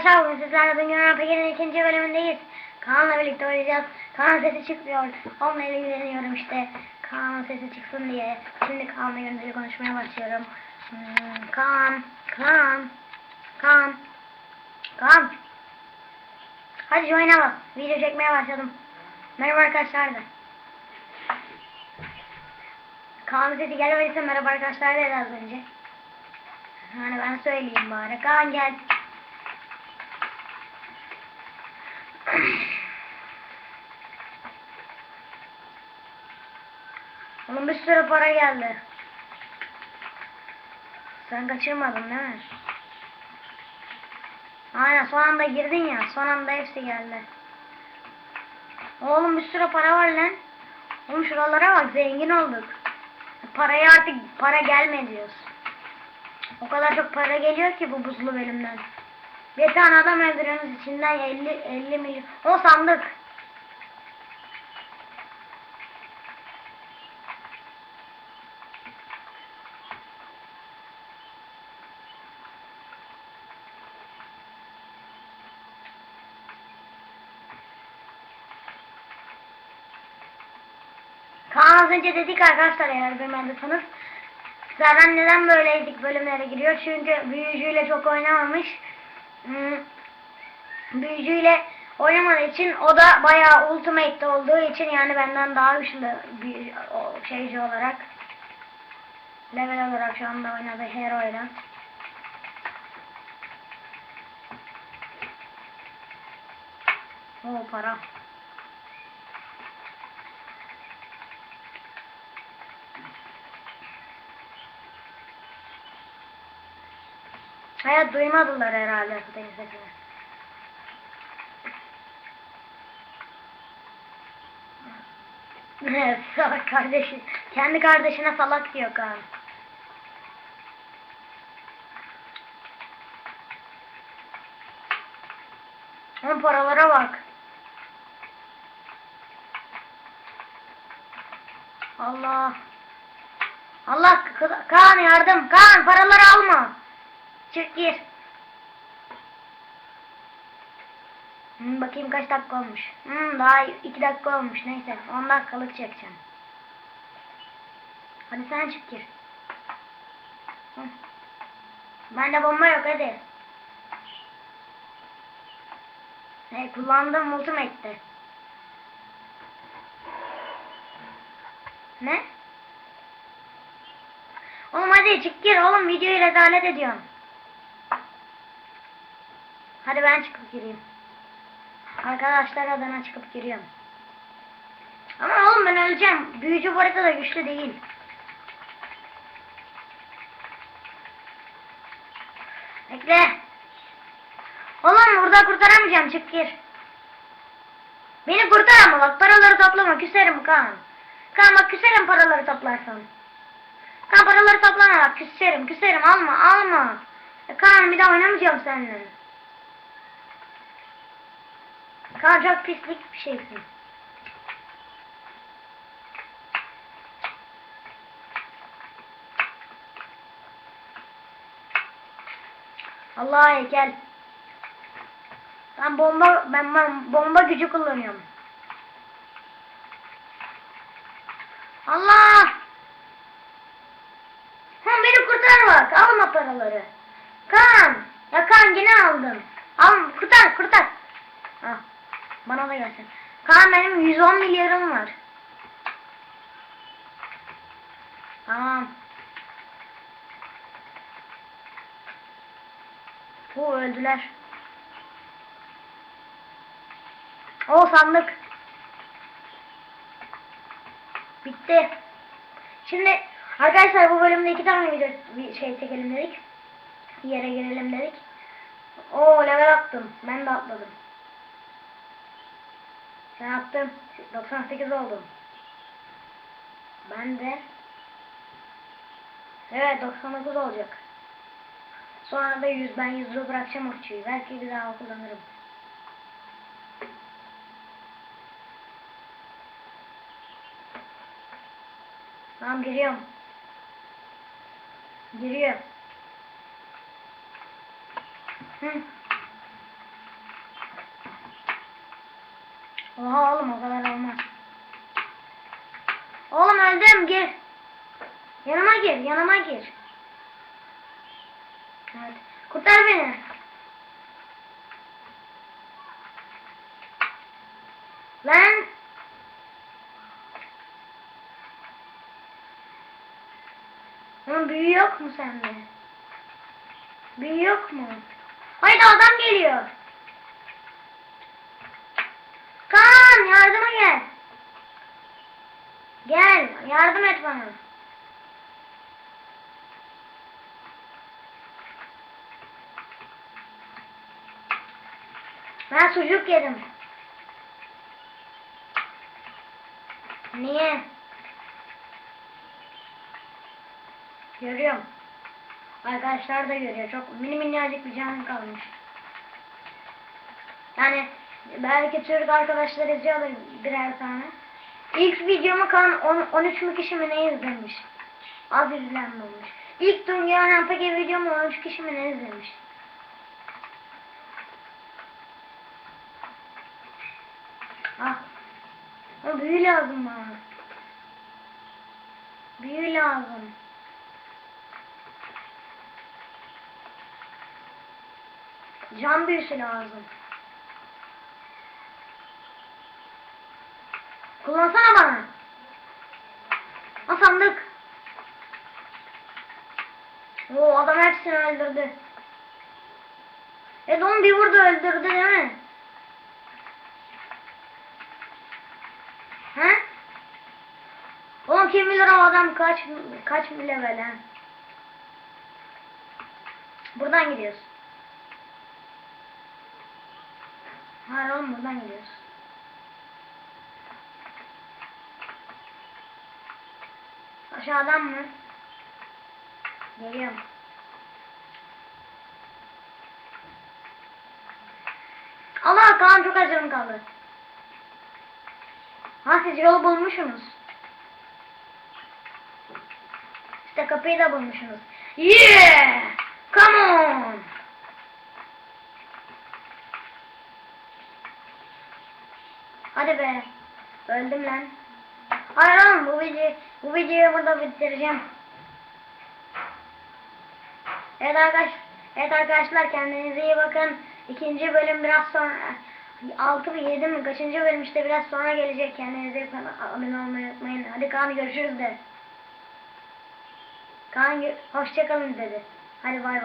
Arkadaşlar bugün sizlerle Dünya Pekin'in ikinci bölümündeyiz. Kaan'la birlikte oynayacağız. Kaan sesi çıkmıyor. Onunla ilgileniyorum işte. Kaan'ın sesi çıksın diye. Şimdi Kaan'la görüntülü konuşmaya başlıyorum. Hmm, Kaan, Kaan, Kaan, Kaan. Hadi join'e bas. Video çekmeye başladım. Merhaba arkadaşlar da. Kaan'ın sesi gelmediyse merhaba arkadaşlar dedi az önce. Hani ben söyleyeyim bari. Kaan gel. Oğlum bir sürü para geldi. Sen kaçırmadın değil mi? Aynen son anda girdin ya. Son anda hepsi geldi. Oğlum bir sürü para var lan. Oğlum şuralara bak zengin olduk. Paraya artık para gelme diyoruz. O kadar çok para geliyor ki bu buzlu bölümden. Bir tane adam öldürüyorsunuz içinden 50 50 milyon. O sandık. Kaan az önce dedik arkadaşlar eğer bilmediyseniz. Zaten neden böyleydik bölümlere giriyor? Çünkü büyücüyle çok oynamamış. Hmm, Büyücüyle oynamadığı için o da bayağı ultimate'de olduğu için yani benden daha güçlü bir şeyci olarak level olarak şu anda oynadığı hero'yla. O para. Hayat duymadılar herhalde bu deniz sesini. Evet, salak kardeşi. Kendi kardeşine salak diyor Kaan. Onun paralara bak. Allah. Allah Kaan yardım. Kaan paraları alma. Çık gir. Hmm, bakayım kaç dakika olmuş. Hmm, daha 2 dakika olmuş. Neyse 10 dakikalık çekeceğim. Hadi sen çık gir. Hı. Bende bomba yok hadi. Ne kullandığım ultimate'ti. Ne? Oğlum hadi çık gir oğlum videoyu rezalet ediyorsun. Hadi ben çıkıp gireyim. Arkadaşlar adına çıkıp giriyorum. Ama oğlum ben öleceğim. Büyücü bu haritada güçlü değil. Bekle. Oğlum burada kurtaramayacağım. Çık gir. Beni kurtar ama bak paraları toplama. Küserim Kaan. Kaan bak küserim paraları toplarsan. Kaan paraları toplama bak. Küserim küserim. Alma alma. E, Kaan bir daha oynamayacağım seninle. Çok pislik bir şeysin. Allah heykel. Ben bomba ben, ben bomba gücü kullanıyorum. Allah! Sen beni kurtar bak. Alma paraları. Kan! Ya kan yine aldım. Al kurtar kurtar. Ah, bana da gelsin. Kaan benim 110 milyarım var. Tamam. Bu öldüler. O sandık. Bitti. Şimdi arkadaşlar bu bölümde iki tane video bir şey çekelim dedik. Yere girelim dedik. O level attım. Ben de atladım. Sen attın. 98 oldum. Ben de Evet 99 olacak. Sonra da 100 ben 100 lira bırakacağım okçuyu. Belki bir daha kullanırım. Tamam giriyorum. Giriyor. Hı. Oha oğlum o kadar olmaz. Oğlum öldüm gir. Yanıma gir yanıma gir. Evet. Kurtar beni. Lan. Oğlum büyü yok mu sende? Büyü yok mu? Haydi adam geliyor. Kaan yardıma gel. Gel yardım et bana. Ben sucuk yedim. Niye? Görüyorum. Arkadaşlar da görüyor. Çok mini minnacık bir canım kalmış. Yani belki Türk arkadaşlar izliyordur birer tane. İlk videomu kan 10 13 mi kişi mi ne izlemiş? Az izlenmemiş. İlk Dünya MPG videomu 13 kişi mi ne izlemiş? Ah. Ama büyü lazım bana. Büyü lazım. Can büyüsü lazım. Kullansana bana. Ha sandık. Oo adam hepsini öldürdü. Evet onu bir vurdu öldürdü değil mi? He? Oğlum kim bilir o adam kaç kaç level he? Buradan gidiyoruz. Hayır oğlum buradan gidiyoruz. Aşağıdan mı? Geliyorum. Allah Kaan çok az canım kaldı. Ha siz yolu bulmuşsunuz. İşte kapıyı da bulmuşsunuz. Yeah! Come on! Hadi be. Öldüm lan. Hayır bu videoyu, bu videoyu burada bitireceğim. Evet arkadaş, evet arkadaşlar kendinize iyi bakın. İkinci bölüm biraz sonra 6 mı 7 mi kaçıncı bölüm işte biraz sonra gelecek. Kendinize iyi bakın. Abone olmayı unutmayın. Hadi Kaan görüşürüz de. Kaan hoşçakalın dedi. Hadi bay bay.